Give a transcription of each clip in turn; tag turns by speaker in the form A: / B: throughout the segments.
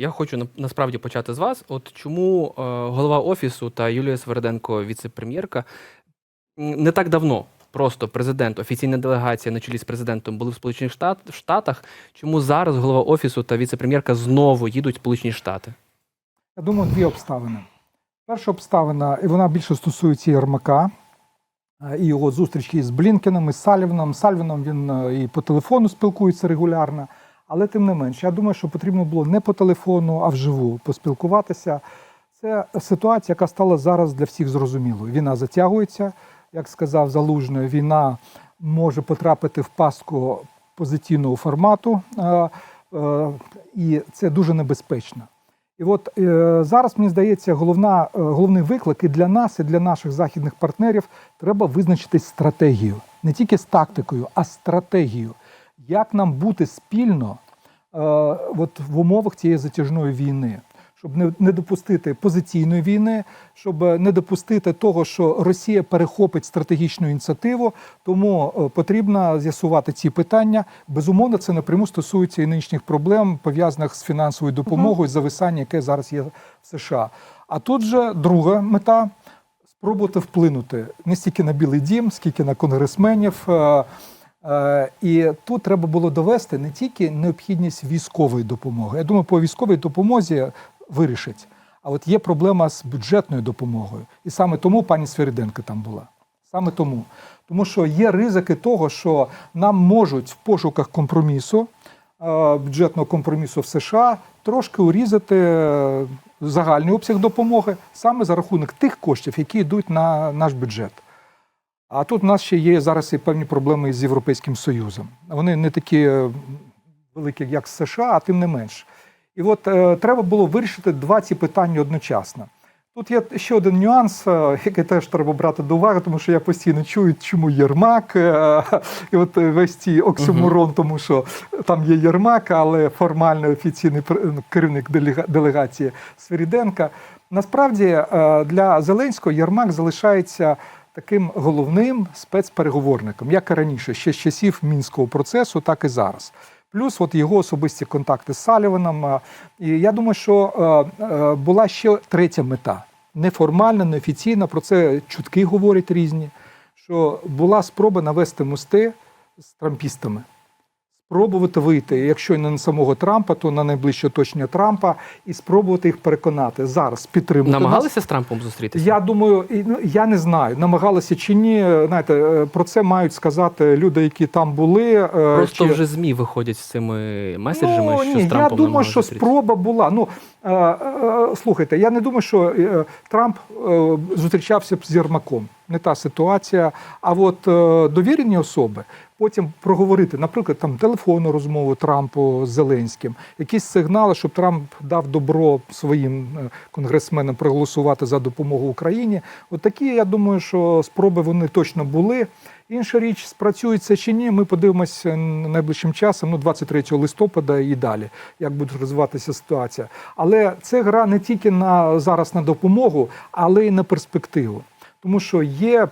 A: я хочу насправді почати з вас. От чому е, голова офісу та Юлія Сверденко, віце-прем'єрка, не так давно просто президент, офіційна делегація на чолі з президентом були в Сполучених Штат, Штатах. Чому зараз голова офісу та віце-прем'єрка знову їдуть в Сполучені Штати?
B: Я думаю, дві обставини. Перша обставина, і вона більше стосується Єрмака е, і його зустрічі з Блінкеном, і з Сальвіном. Сальвіном він е, і по телефону спілкується регулярно. Але тим не менш, я думаю, що потрібно було не по телефону, а вживу поспілкуватися. Це ситуація, яка стала зараз для всіх зрозумілою. Війна затягується, як сказав Залужний, війна може потрапити в пастку позиційного формату, е, е, і це дуже небезпечно. І от е, зараз мені здається, головна, головний виклик і для нас, і для наших західних партнерів треба визначитись стратегією, не тільки з тактикою, а стратегією. Як нам бути спільно е, от в умовах цієї затяжної війни, щоб не, не допустити позиційної війни, щоб не допустити того, що Росія перехопить стратегічну ініціативу. Тому е, потрібно з'ясувати ці питання. Безумовно, це напряму стосується і нинішніх проблем, пов'язаних з фінансовою допомогою, зависання, яке зараз є в США. А тут же друга мета спробувати вплинути не стільки на Білий Дім, скільки на конгресменів. Е, е, І тут треба було довести не тільки необхідність військової допомоги. Я думаю, по військовій допомозі вирішить. А от є проблема з бюджетною допомогою. І саме тому пані Свириденко там була. Саме тому. Тому що є ризики того, що нам можуть в пошуках компромісу, е, бюджетного компромісу в США, трошки урізати е, загальний обсяг допомоги саме за рахунок тих коштів, які йдуть на наш бюджет. А тут у нас ще є зараз і певні проблеми з Європейським Союзом. Вони не такі е, великі, як з США, а тим не менш. І от е, треба було вирішити два ці питання одночасно. Тут є ще один нюанс, е, який теж треба брати до уваги, тому що я постійно чую, чому Єрмак, е, і от весь цей оксюморон, тому що там є Єрмак, але формально офіційний ну, керівник делегації Свиріденка. Насправді для Зеленського Єрмак залишається таким головним спецпереговорником, як і раніше, ще з часів мінського процесу, так і зараз. Плюс от його особисті контакти з Саліваном. І я думаю, що е, е, була ще третя мета. Неформальна, неофіційна, про це чутки говорять різні. Що була спроба навести мости з трампістами. Спробувати вийти, якщо не на самого Трампа, то на найближче оточення Трампа, і спробувати їх переконати зараз підтримати. нас.
A: Намагалися з Трампом зустрітися?
B: Я думаю, ну, я не знаю, намагалися чи ні. Знаєте, е, про це мають сказати люди, які там були. е,
A: Просто
B: чи-
A: вже ЗМІ виходять з цими меседжами,
B: ну,
A: що
B: ні,
A: з Трампом
B: я думаю, що
A: зустрітися.
B: спроба була. Ну е, слухайте, я не думаю, що Трамп зустрічався б з Єрмаком. Не та ситуація. А от довірені особи. Потім проговорити, наприклад, там телефонну розмову Трампу з Зеленським, якісь сигнали, щоб Трамп дав добро своїм е, конгресменам проголосувати за допомогу Україні. От такі, я думаю, що спроби вони точно були. Інша річ, спрацює це чи ні, ми подивимося найближчим часом, ну 23 листопада і далі, як буде розвиватися ситуація. Але це гра не тільки на зараз на допомогу, але й на перспективу. Тому що є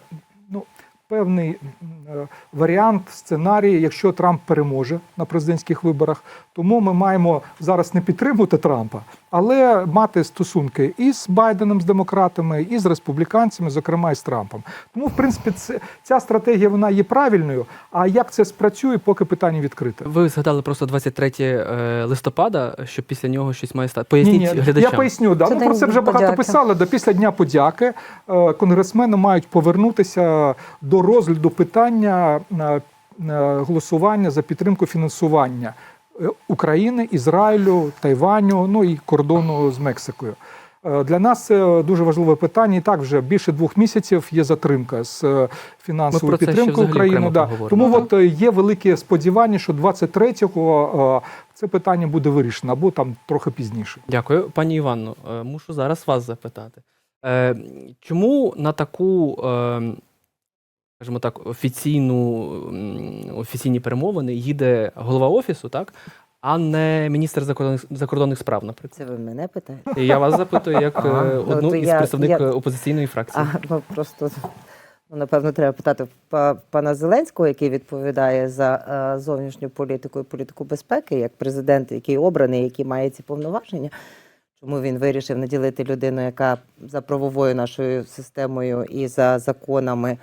B: певний е, варіант, сценарій, якщо Трамп переможе на президентських виборах. Тому ми маємо зараз не підтримувати Трампа, але мати стосунки і з Байденом, з демократами, і з республіканцями, зокрема і з Трампом. Тому, в принципі, це, ця стратегія вона є правильною. А як це спрацює, поки питання відкрите.
A: Ви згадали просто 23 е, листопада, що після нього щось має стати. Поясніть
B: ні,
A: глядачам.
B: я поясню. Да.
C: Це
B: Ну, про це вже багато
C: подяки.
B: писали. Да, після Дня подяки е, конгресмени мають повернутися до розгляду питання е, е, голосування за підтримку фінансування е, України, Ізраїлю, Тайваню, ну і кордону з Мексикою. Для нас це дуже важливе питання. І так вже більше двох місяців є затримка з фінансовою підтримкою України. Да. Тому от е, є велике сподівання, що 23-го е, це питання буде вирішено або там трохи пізніше.
A: Дякую, пані Іванно. Мушу зараз вас запитати. Чому на таку, скажімо так, офіційну офіційні перемовини їде голова офісу, так? А не міністр закордонних закордонних справ, наприклад.
C: Це ви мене питаєте?
A: Я вас запитую як е,
C: Ага. Ну,
A: одну із
C: я-
A: представників
C: я-
A: опозиційної фракції.
C: А, ну просто Ну, напевно, треба питати па- пана Зеленського, який відповідає за е, зовнішню політику і політику безпеки, як президент, який обраний, який має ці повноваження. Чому він вирішив наділити людину, яка за правовою нашою системою і за законами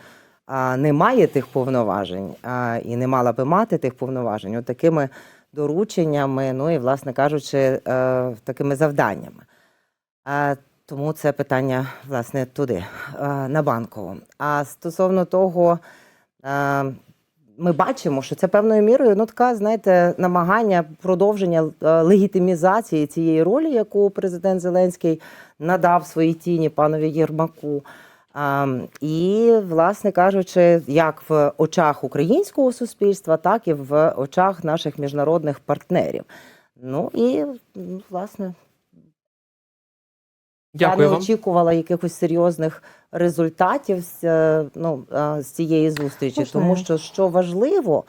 C: не має тих повноважень і не мала би мати тих повноважень, от такими дорученнями, ну і, власне кажучи, е, такими завданнями. Тому це питання, власне, туди, е, на банкову. А стосовно того, е, ми бачимо, що це певною мірою ну, така, знаєте, намагання продовження легітимізації цієї ролі, яку президент Зеленський надав своїй тіні панові Єрмаку. І, власне кажучи, як в очах українського суспільства, так і в очах наших міжнародних партнерів. Ну і власне я не
A: вам.
C: очікувала якихось серйозних результатів з, е, ну, з цієї зустрічі,
D: Можливо.
C: тому що що важливо.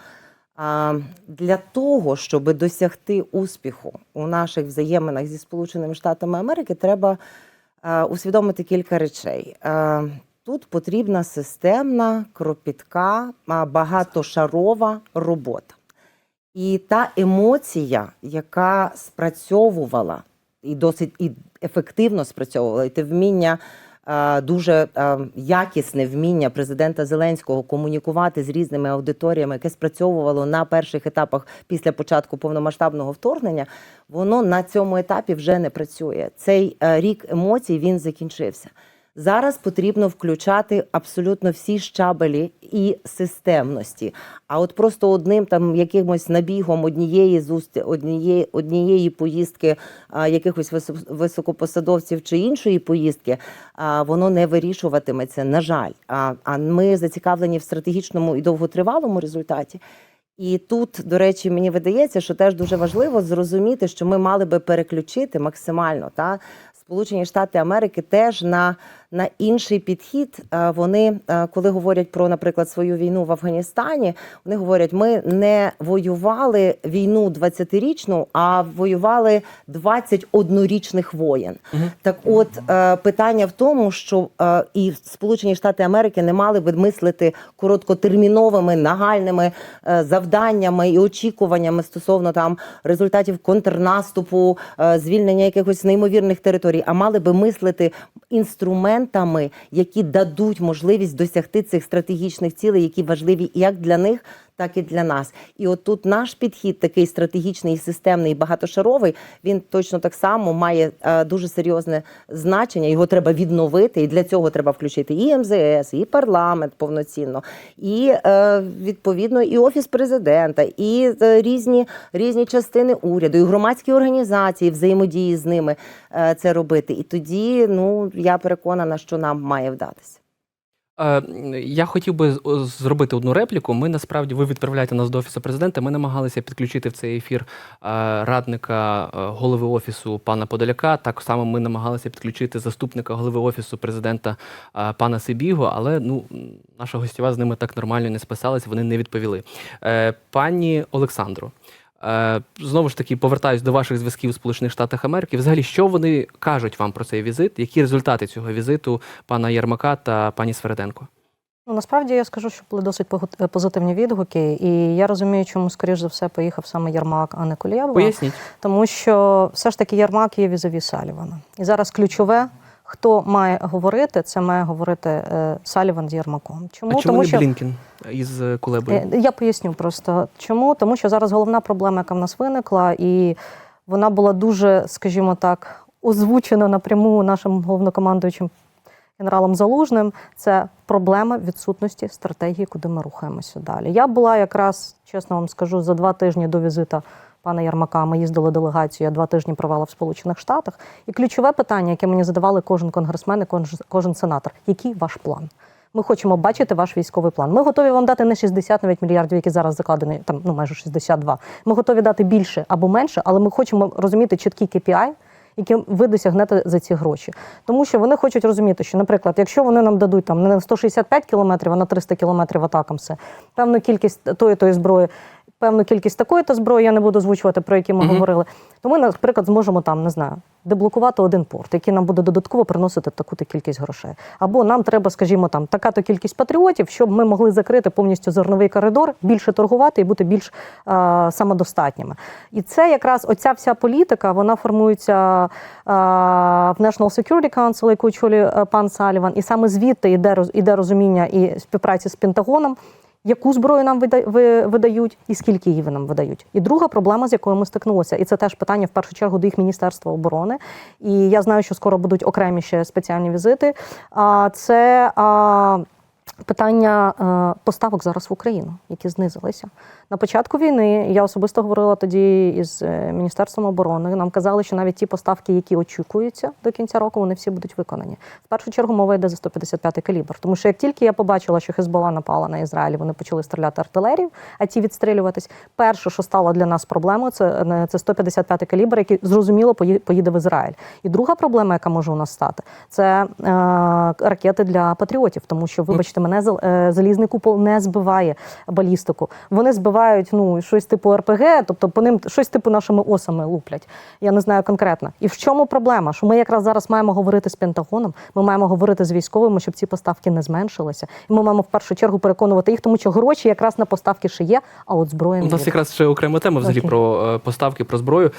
C: Для того, щоб досягти успіху у наших взаєминах зі Сполученими Штатами Америки, треба усвідомити кілька речей. Тут потрібна системна, кропітка, багатошарова робота. І та емоція, яка спрацьовувала і досить і ефективно спрацьовувала, і те вміння. Е, Дуже е, якісне вміння президента Зеленського комунікувати з різними аудиторіями, яке спрацьовувало на перших етапах після початку повномасштабного вторгнення, воно на цьому етапі вже не працює. Цей е, рік емоцій він закінчився. Зараз потрібно включати абсолютно всі щабелі і системності. А от просто одним там якимось набігом однієї зустрі, однієї, однієї поїздки а, якихось високопосадовців чи іншої поїздки, а, воно не вирішуватиметься. На жаль, а, а ми зацікавлені в стратегічному і довготривалому результаті. І тут, до речі, мені видається, що теж дуже важливо зрозуміти, що ми мали би переключити максимально та Сполучені Штати Америки теж на, на інший підхід. Е, Вони, е, коли говорять про, наприклад, свою війну в Афганістані, вони говорять: ми не воювали війну 20-річну, а воювали 21-річних воєн. Так, от е, питання в тому, що і Сполучені Штати Америки не мали би мислити короткотерміновими нагальними завданнями і очікуваннями стосовно там результатів контрнаступу, звільнення якихось неймовірних територій, а мали би мислити інструментами, які дадуть можливість досягти цих стратегічних цілей, які важливі як для них. Так і для нас, і от тут наш підхід, такий стратегічний, системний, багатошаровий, він точно так само має е, дуже серйозне значення. Його треба відновити, і для цього треба включити і МЗС, і парламент повноцінно, і е, відповідно і офіс президента, і е, різні різні частини уряду, і громадські організації взаємодії з ними це робити. І тоді, ну я переконана, що нам має вдатися.
A: Е, Я хотів би зробити одну репліку. Ми насправді ви відправляєте нас до офісу президента. Ми намагалися підключити в цей ефір е, радника е, голови офісу пана Подоляка. Так само ми намагалися підключити заступника голови офісу президента пана Сибіго, але ну наша гостєва з ними так нормально не списалась, вони не відповіли. Пані Олександро. Е, Знову ж таки, повертаюсь до ваших зв'язків у Сполучених Штатах Америки. Взагалі, що вони кажуть вам про цей візит? Які результати цього візиту пана Єрмака та пані Свереденко?
D: Ну, насправді я скажу, що були досить е, позитивні відгуки, і я розумію, чому, скоріш за все, поїхав саме Ярмак, а не Колєва.
A: Поясніть.
D: Тому що все ж таки Ярмак є візові Салівана. І зараз ключове, хто має говорити, це має говорити е, Саліван з Ярмаком. Чому?
A: а чому
D: Тому
A: не
D: що
A: Блінкен із е, Кулебою?
D: Е, Я поясню просто чому. Тому що зараз головна проблема, яка в нас виникла, і вона була дуже, скажімо так, озвучена напряму нашим головнокомандуючим генералом Залужним. Це проблема відсутності стратегії, куди ми рухаємося далі. Я була якраз, чесно вам скажу, за два тижні до візита. Пана Ярмака, ми їздили делегацію, я два тижні провела в Сполучених Штатах. І ключове питання, яке мені задавали кожен конгресмен і кожен- сенатор: який ваш план? Ми хочемо бачити ваш військовий план. Ми готові вам дати не 60 навіть мільярдів, які зараз закладені, там ну майже 62. Ми готові дати більше або менше, але ми хочемо розуміти чіткий KPI, яким ви досягнете за ці гроші. Тому що вони хочуть розуміти, що, наприклад, якщо вони нам дадуть там не на 165 кілометрів, а на 300 кілометрів атакам все, певну кількість тої тої зброї. Певну кількість такої то зброї, я не буду озвучувати, про які ми
A: Мгм.
D: говорили, то ми, наприклад, зможемо там, не знаю, деблокувати один порт, який нам буде додатково приносити таку-то кількість грошей. Або нам треба, скажімо, там така-то кількість патріотів, щоб ми могли закрити повністю зерновий коридор, більше торгувати і бути більш а, самодостатніми. І це якраз оця вся політика, вона формується а, в National Security Council, яку очолює е, пан Саліван, і саме звідти йде, роз- йде розуміння і співпраці з Пентагоном. Яку зброю нам видають і скільки її нам видають? І друга проблема, з якою ми стикнулися, і це теж питання в першу чергу до їх міністерства оборони. І я знаю, що скоро будуть окремі ще спеціальні візити. А це питання е, поставок зараз в Україну, які знизилися. На початку війни я особисто говорила тоді із е, міністерством оборони. Нам казали, що навіть ті поставки, які очікуються до кінця року, вони всі будуть виконані. В першу чергу мова йде за 155 калібр. Тому що як тільки я побачила, що Хезбола напала на Ізраїль, вони почали стріляти артилерію, а ті відстрілюватись. Перше, що стало для нас проблемою, це, е, це 155 калібр, який зрозуміло пої- поїде в Ізраїль. І друга проблема, яка може у нас стати, це е, ракети для патріотів, тому що, вибачте, мене е, залізний купол не збиває балістику. Вони збивають ну щось типу РПГ, тобто по ним щось типу нашими осами луплять. Я не знаю конкретно. І в чому проблема? Що ми якраз зараз маємо говорити з Пентагоном, ми маємо говорити з військовими, щоб ці поставки не зменшилися. І ми маємо в першу чергу переконувати їх, тому що гроші якраз на поставки ще є, а от зброя
A: У нас якраз ще окрема тема взагалі
D: okay.
A: про е, поставки, про зброю.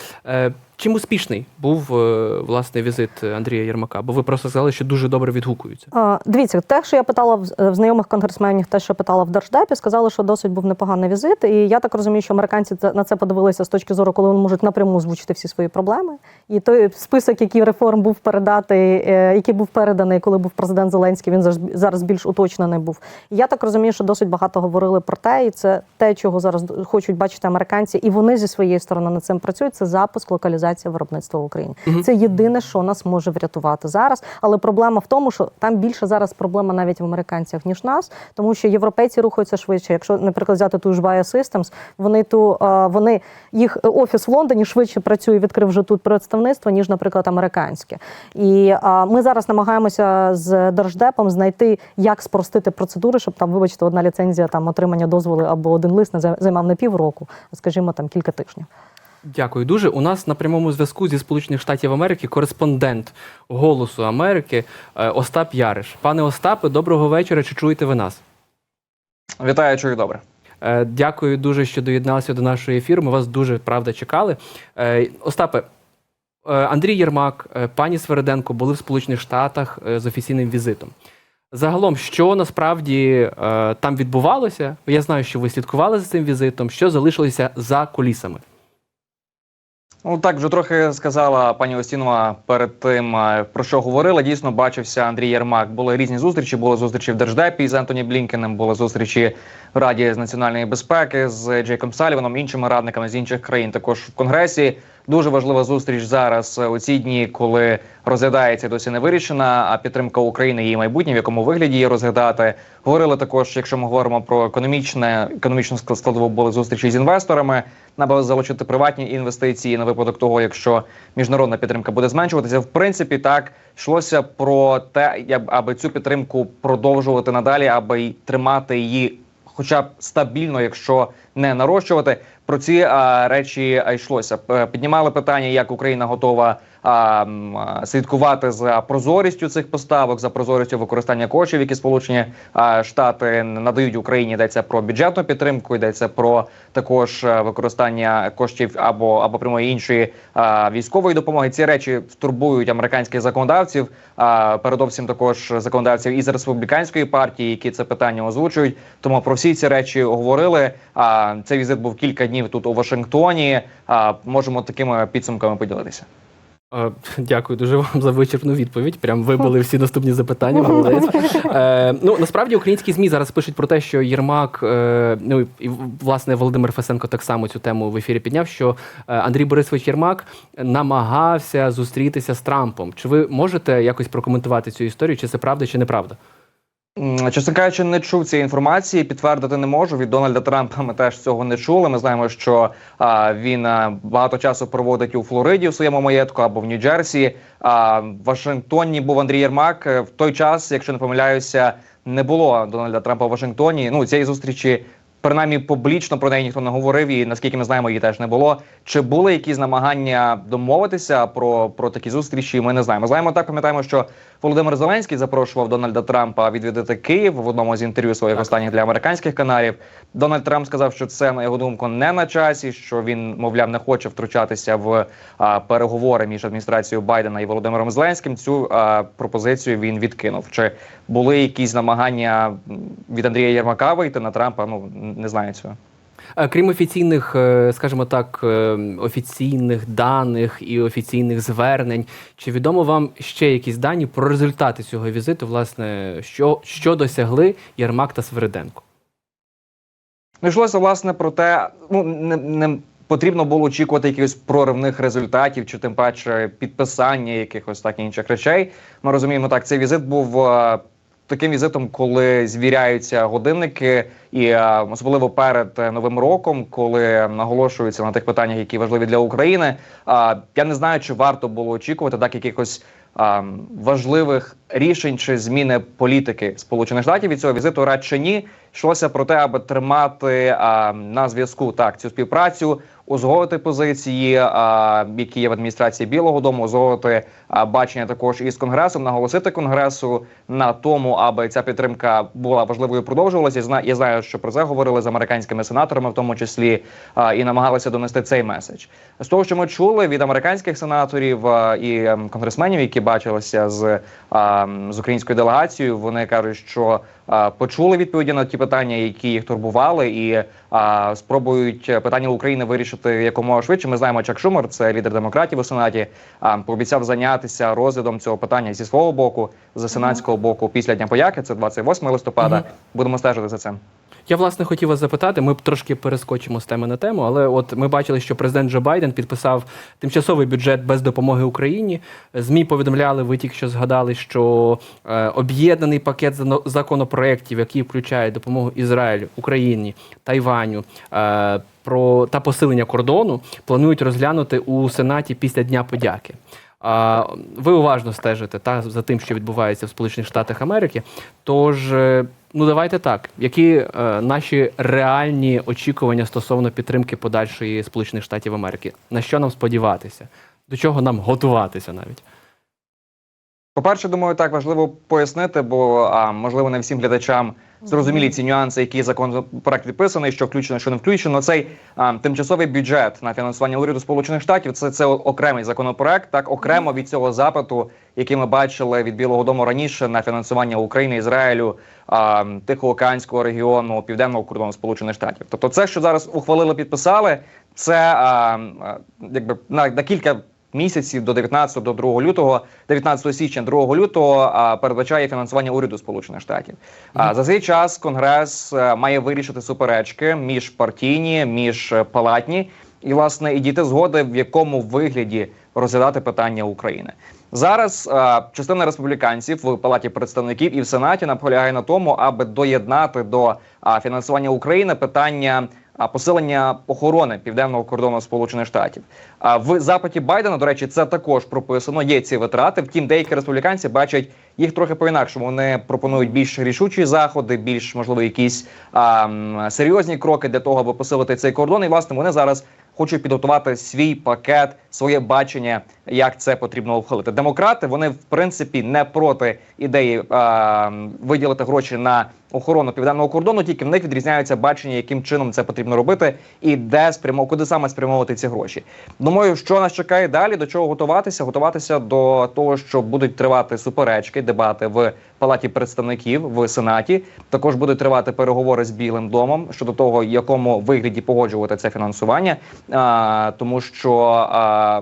A: Е, Чим успішний був е, власне візит Андрія Єрмака? Бо ви просто сказали, що дуже добре відгукуються.
D: А, Дивіться, те, що я питала в, в знайомих конгресменів, те, що питала в Держдепі, сказали, що досить був непоганий візит. І я так розумію, що американці на це подивилися з точки зору, коли вони можуть напряму озвучити всі свої проблеми. І той список, який реформ був передати, е, який був переданий, коли був президент Зеленський, він зараз- більш уточнений був. І я так розумію, що досить багато говорили про те, і це те, чого зараз хочуть бачити американці, і вони зі своєї сторони над цим працюють. Це запуск локалізація виробництва в Україні. Це єдине, що нас може врятувати зараз. Але проблема в тому, що там більше зараз проблема навіть в американцях ніж нас, тому що європейці рухаються швидше. Якщо, наприклад, взяти ту ж Biosystems, вони ту е, вони їх офіс в Лондоні швидше працює, відкрив вже тут представництво, ніж, наприклад, американське. І е, ми зараз намагаємося з держдепом знайти, як спростити процедури, щоб там, вибачте, одна ліцензія там отримання дозволу або один лист не займав не півроку, а скажімо, там кілька тижнів.
A: Дякую дуже. У нас на прямому зв'язку зі Сполучених Штатів Америки кореспондент Голосу Америки е, Остап Яриш. Пане Остапе, доброго вечора. Чи чуєте ви нас?
E: Вітаю, чую добре.
A: Е, Дякую дуже, що доєдналися до нашої ефіру. Ми вас дуже правда чекали. Е, Остапе, Андрій Єрмак, пані Свереденко були в Сполучених Штатах з офіційним візитом. Загалом, що насправді там відбувалося? Я знаю, що ви слідкували за цим візитом, що залишилося за кулісами.
E: Ну так вже трохи сказала пані Остінова перед тим, е, про що говорила. Дійсно, бачився Андрій Єрмак. Були різні зустрічі. Були зустрічі в Держдепі з Ентоні Блінкенем, були зустрічі в Раді з національної безпеки з Джейком Саліваном, іншими радниками з інших країн. Також в Конгресі дуже важлива зустріч зараз е, у ці дні, коли розглядається досі не вирішена. А підтримка України її майбутнє, в якому вигляді її розглядати. Говорили також, якщо ми говоримо про економічне економічну склад- складову, були зустрічі з інвесторами. Треба залучити приватні інвестиції на випадок того, якщо міжнародна підтримка буде зменшуватися. В принципі, так йшлося про те, аби цю підтримку продовжувати надалі, аби тримати її, хоча б стабільно, якщо не нарощувати. Про ці а, речі йшлося. Піднімали питання, як Україна готова а, слідкувати за прозорістю цих поставок, за прозорістю використання коштів, які Сполучені а, Штати надають Україні. Йдеться про бюджетну підтримку, йдеться про також е, використання коштів або або прямої іншої а, військової допомоги. Ці речі турбують американських законодавців, а передовсім також законодавців із республіканської партії, які це питання озвучують. Тому про всі ці речі говорили. А цей візит був кілька днів тут у Вашингтоні. Можемо такими підсумками поділитися.
A: Е, Дякую дуже вам за вичерпну відповідь. Прям вибили всі наступні запитання. Молодець. Е, ну насправді українські змі зараз пишуть про те, що Єрмак, е, ну і власне Володимир Фесенко так само цю тему в ефірі підняв. Що е, Андрій Борисович Єрмак намагався зустрітися з Трампом. Чи ви можете якось прокоментувати цю історію? Чи це правда, чи неправда?
E: Чесно кажучи, не чув цієї інформації. Підтвердити не можу. Від Дональда Трампа ми теж цього не чули. Ми знаємо, що а, він а, багато часу проводить у Флориді у своєму маєтку або в Нью-Джерсі. А в Вашингтоні був Андрій Єрмак. Е, В той час, якщо не помиляюся, не було Дональда Трампа в Вашингтоні. Ну цієї зустрічі. принаймні публічно про неї ніхто не говорив, і наскільки ми знаємо, її теж не було. Чи були якісь намагання домовитися про, про такі зустрічі? Ми не знаємо. Знаємо так, пам'ятаємо, що Володимир Зеленський запрошував Дональда Трампа відвідати Київ в одному з інтерв'ю своїх останніх для американських каналів. Дональд Трамп сказав, що це на його думку не на часі, що він, мовляв, не хоче втручатися в а, переговори між адміністрацією Байдена і Володимиром Зеленським. Цю а, пропозицію він відкинув. Чи були якісь намагання від Андрія Єрмака вийти на Трампа? Ну не знаю цього.
A: Е, Крім офіційних, е, скажімо так, е, офіційних даних і офіційних звернень, чи відомо вам ще якісь дані про результати цього візиту, власне, що, що досягли Єрмак та Свириденко?
E: Ну, йшлося власне про те, ну не, не потрібно було очікувати якихось проривних результатів, чи тим паче підписання якихось так інших речей. Ми розуміємо, так цей візит був таким візитом, коли звіряються годинники, і е, особливо перед е, новим роком, коли наголошуються на тих питаннях, які важливі для України. Я не знаю, чи варто було очікувати так якихось. важливих рішень чи зміни політики Сполучених Штатів від цього візиту радше ні. Йшлося про те, аби тримати а, на зв'язку так цю співпрацю, узгодити позиції, а, які є в адміністрації Білого Дому, узгодити а, бачення також із конгресом, наголосити конгресу на тому, аби ця підтримка була важливою, продовжувалася. Зна- Я знаю, що про це говорили з американськими сенаторами, в тому числі а, і намагалися донести цей меседж. З того, що ми чули від американських сенаторів а, і ем, конгресменів, які бачилися з, а, з українською делегацією, вони кажуть, що почули відповіді на ті питання, які їх турбували, і а, спробують питання України вирішити якомога швидше. Ми знаємо, Чак Шумер, це лідер демократів у сенаті, а, пообіцяв зайнятися розглядом цього питання зі свого боку, з сенатського боку після дня пояки. Це 28 листопада. Будемо стежити за цим.
A: Я власне хотів вас запитати. Ми трошки перескочимо з теми на тему, але от ми бачили, що президент Джо Байден підписав тимчасовий бюджет без допомоги Україні. Змі повідомляли, ви тільки що згадали, що е, об'єднаний пакет законопроєктів, який включає допомогу Ізраїлю, Україні, Тайваню. Е, про та посилення кордону планують розглянути у Сенаті після Дня подяки. А, ви уважно стежите та за тим, що відбувається в Сполучених Штатах Америки. Тож, е, ну давайте так. Які е, наші реальні очікування стосовно підтримки подальшої Сполучених Штатів Америки? На що нам сподіватися? До чого нам готуватися навіть?
E: По-перше, думаю, так важливо пояснити, бо а, можливо не всім глядачам зрозумілі ці нюанси, які законопроект відписаний, що включено, що не включено. Цей а, тимчасовий бюджет на фінансування уряду Сполучених Штатів це, це окремий законопроект, так окремо від цього запиту, який ми бачили від Білого Дому раніше на фінансування України, Ізраїлю, а, Тихоокеанського регіону, південного кордону Сполучених Штатів. Тобто, це, що зараз ухвалили, підписали, це а, а, якби на, на кілька місяців до 19 до 2 лютого, 19 січня 2 лютого а, передбачає фінансування уряду Сполучених Штатів. А за цей час Конгрес е, має вирішити суперечки міжпартійні, міжпалатні і власне і дійти згоди, в якому вигляді розглядати питання України. Зараз е, частина республіканців в палаті представників і в сенаті наполягає на тому, аби доєднати до а, фінансування України питання а, посилення охорони південного кордону Сполучених Штатів. В запиті Байдена, до речі, це також прописано. Є ці витрати. Втім, деякі республіканці бачать їх трохи по-інакшому. Вони пропонують більш рішучі заходи, більш можливо, якісь а, серйозні кроки для того, аби посилити цей кордон. І власне вони зараз хочуть підготувати свій пакет, своє бачення, як це потрібно ухвалити. Демократи вони в принципі не проти ідеї а, виділити гроші на охорону південного кордону, тільки в них відрізняються бачення, яким чином це потрібно робити, і де спрямов, куди саме спрямовувати ці гроші. Думаю, що нас чекає далі, до чого готуватися? Готуватися до того, що будуть тривати суперечки, дебати в палаті представників в сенаті. Також будуть тривати переговори з Білим домом щодо того, якому вигляді погоджувати це фінансування, а, тому що а,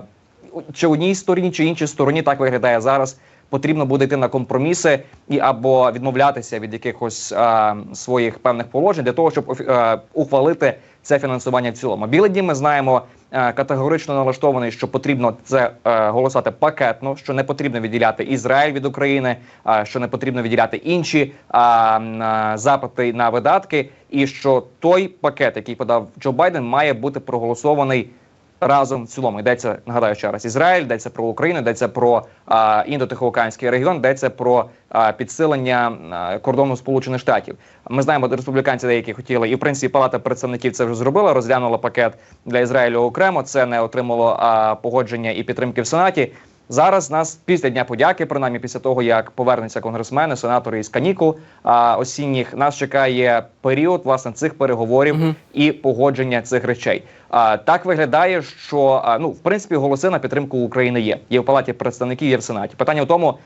E: чи одній стороні, чи іншій стороні так виглядає зараз. Потрібно буде йти на компроміси і або відмовлятися від якихось а, своїх певних положень для того, щоб а, ухвалити це фінансування в цілому. Білий дім ми знаємо е, категорично налаштований, що потрібно це е, голосувати пакетно, що не потрібно відділяти Ізраїль від України, а що не потрібно відділяти інші а, а, запити на видатки, і що той пакет, який подав Джо Байден, має бути проголосований разом в цілому. Йдеться, нагадаю ще раз, Ізраїль, йдеться про Україну, йдеться про а, індотихоокеанський регіон, йдеться про а, підсилення а, кордону Сполучених Штатів. Ми знаємо, республіканці деякі хотіли, і в принципі Палата представників це вже зробила. Розглянула пакет для Ізраїлю окремо. Це не отримало а, погодження і підтримки в Сенаті. Зараз нас після дня подяки, принаймні після того як повернуться конгресмени, сенатори із канікул а, осінніх, нас чекає період власне цих переговорів
A: Мгм.
E: і погодження цих речей. А так виглядає, що а, ну в принципі голоси на підтримку України є. Є в палаті представників, є в сенаті. Питання в тому,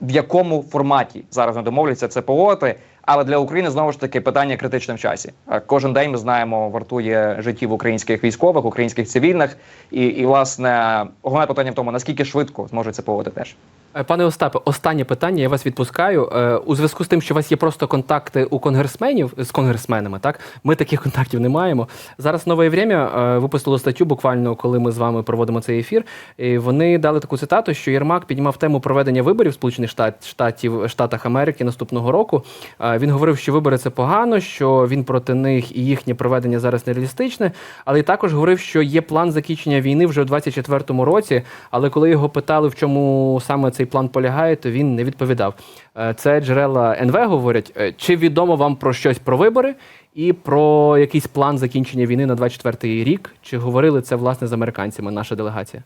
E: в якому форматі зараз не домовляться це погодити. Але для України знову ж таки питання критичне в часі. Кожен день ми знаємо, вартує життів українських військових, українських цивільних, і, і власне головне питання в тому, наскільки швидко зможуть це поводити теж.
A: Е, Пане Остапе, останнє питання. Я вас відпускаю. Е, У зв'язку з тим, що у вас є просто контакти у конгресменів з конгресменами, так ми таких контактів не маємо. Зараз нове время е, випустило статтю, буквально коли ми з вами проводимо цей ефір. І вони дали таку цитату, що Єрмак піднімав тему проведення виборів Сполучених Штат, Штатів Штатах Америки наступного року. Він говорив, що вибори це погано, що він проти них і їхнє проведення зараз нереалістичне. Але й також говорив, що є план закінчення війни вже у 24-му році. Але коли його питали, в чому саме цей план полягає, то він не відповідав. Е, Це джерела НВ говорять. Е, Чи відомо вам про щось про вибори і про якийсь план закінчення війни на 24-й рік? Чи говорили це власне з американцями? Наша делегація?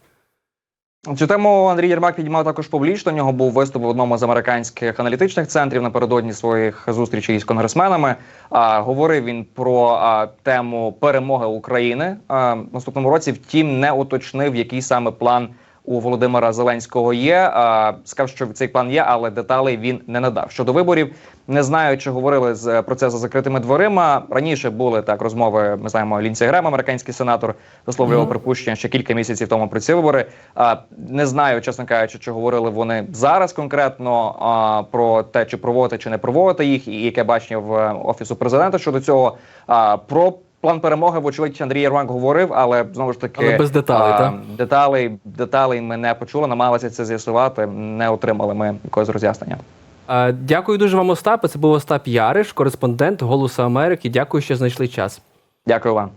E: Цю тему Андрій Єрмак підіймав також публічно. У нього був виступ в одному з американських аналітичних центрів напередодні своїх зустрічей із конгресменами. А, говорив він про а, тему перемоги України а, наступному році. Втім, не уточнив, який саме план у Володимира Зеленського є. А, сказав, що цей план є, але деталей він не надав. Щодо виборів, не знаю, чи говорили з про це за закритими дверима. Раніше були так розмови. Ми знаємо, Лінці Грем, американський сенатор, висловлював
A: Мгм.
E: припущення ще кілька місяців тому про ці вибори. А, не знаю, чесно кажучи, чи говорили вони зараз конкретно а, про те, чи проводити, чи не проводити їх, і яке бачення в е, офісу президента щодо цього. А, про план перемоги, вочевидь, Андрій Єрмак говорив, але знову ж таки
A: Але без деталей,
E: а,
A: та?
E: деталей, деталей ми не почули, намагалися це з'ясувати. Не отримали ми якогось роз'яснення.
A: Дякую дуже вам, Остапе. Це був Остап Яриш, кореспондент Голосу Америки. Дякую, що знайшли час.
E: Дякую вам.